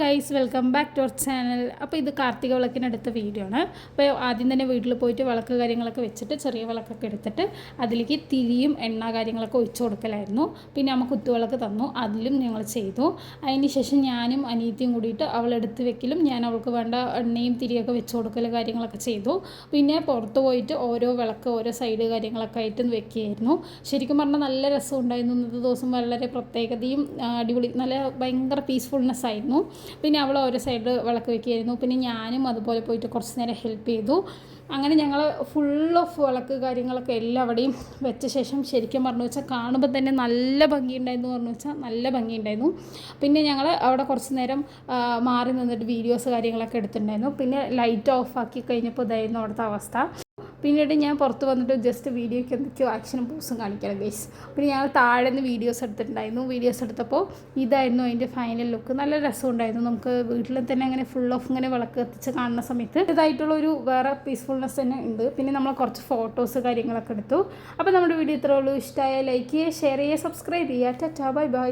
Guys welcome back to our channel അപ്പോൾ ഇത് Karthika വിളക്കിനടുത്ത video ആണ്. അപ്പോൾ ആദ്യം തന്നെ വീട്ടിൽ പോയിട്ട് വിളക്ക് കാര്യങ്ങളൊക്കെ വെച്ചിട്ട് ചെറിയ വിളക്കൊക്കെ എടുത്തിട്ട് അതിലേക്ക് തിരിയും എണ്ണ കാര്യങ്ങളൊക്കെ ഒഴിച്ചു കൊടുക്കലായിരുന്നു. പിന്നെ അമ്മ കുത്തുവിളക്ക് തന്നു. അതിലും ഞങ്ങൾ ചെയ്തു. അതിന് ശേഷം ഞാനും അനിയത്തിയും കൂടിയിട്ട് അവളെടുത്ത് വെക്കലും ഞാൻ അവൾക്ക് വേണ്ട എണ്ണയും തിരിയൊക്കെ വെച്ച് കൊടുക്കൽ കാര്യങ്ങളൊക്കെ ചെയ്തു. പിന്നെ പുറത്ത് പോയിട്ട് ഓരോ വിളക്ക് ഓരോ സൈഡ് കാര്യങ്ങളൊക്കെ ആയിട്ട് വെക്കുകയായിരുന്നു. ശരിക്കും പറഞ്ഞാൽ നല്ല രസം ഉണ്ടായിരുന്നു ഇന്നത്തെ ദിവസം വളരെ പ്രത്യേകതയും അടിപൊളി നല്ല ഭയങ്കര പീസ്ഫുൾനെസ് ആയിരുന്നു. പിന്നെ അവൾ ഓരോ സൈഡ് വിളക്ക് വെക്കുകയായിരുന്നു പിന്നെ ഞാനും അതുപോലെ പോയിട്ട് കുറച്ച് നേരം ഹെൽപ്പ് ചെയ്തു. അങ്ങനെ ഞങ്ങൾ ഫുൾ ഓഫ് വിളക്ക് കാര്യങ്ങളൊക്കെ എല്ലാം എല്ലാവിടെയും വെച്ച ശേഷം ശരിക്കും പറഞ്ഞു വെച്ചാൽ കാണുമ്പോൾ തന്നെ നല്ല ഭംഗിയുണ്ടായിരുന്നു പറഞ്ഞു വെച്ചാൽ നല്ല ഭംഗിയുണ്ടായിരുന്നു. പിന്നെ ഞങ്ങൾ അവിടെ കുറച്ച് നേരം മാറി നിന്നിട്ട് വീഡിയോസ് കാര്യങ്ങളൊക്കെ എടുത്തിട്ടുണ്ടായിരുന്നു. പിന്നെ ലൈറ്റ് ഓഫ് ആക്കി കഴിഞ്ഞപ്പോൾ ഇതായിരുന്നു അവിടുത്തെ അവസ്ഥ. പിന്നീട് ഞാൻ പുറത്ത് വന്നിട്ട് ജസ്റ്റ് വീഡിയോയ്ക്ക് എന്തൊക്കെയോ ആക്ഷനും പോസും കാണിക്കണം ഗൈസ് പിന്നെ ഞങ്ങൾ താഴെ നിന്ന് വീഡിയോസ് എടുത്തിട്ടുണ്ടായിരുന്നു. വീഡിയോസ് എടുത്തപ്പോൾ ഇതായിരുന്നു അതിന്റെ ഫൈനൽ ലുക്ക് നല്ല രസമുണ്ടായിരുന്നു. നമുക്ക് വീട്ടിൽ തന്നെ അങ്ങനെ ഫുൾ ഓഫ് ഇങ്ങനെ വിളക്ക് കത്തിച്ച് കാണുന്ന സമയത്ത് ഇതായിട്ടുള്ള ഒരു വേറെ പീസ്ഫുൾനെസ് തന്നെ ഉണ്ട്. പിന്നെ നമ്മൾ കുറച്ച് ഫോട്ടോസ് കാര്യങ്ങളൊക്കെ എടുത്തു. അപ്പോൾ നമ്മുടെ വീഡിയോ ഇത്രയുള്ളൂ ഇഷ്ടമായ ലൈക്ക് ചെയ്യുക ഷെയർ ചെയ്യുക സബ്സ്ക്രൈബ് ചെയ്യുക. Tata bye bye